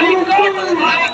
Oh, my God.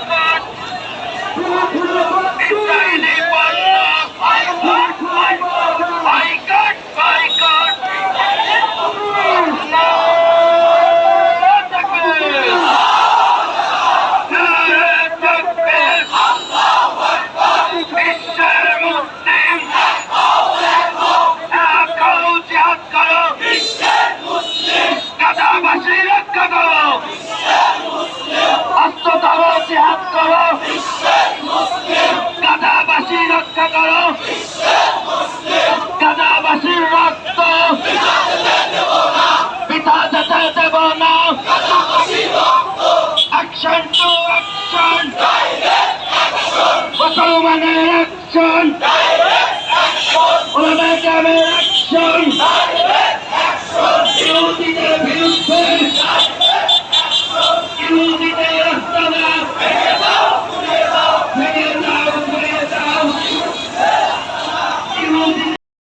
Action to action মুসলমানের action ওলামায়ে কেরামের অ্যাকশন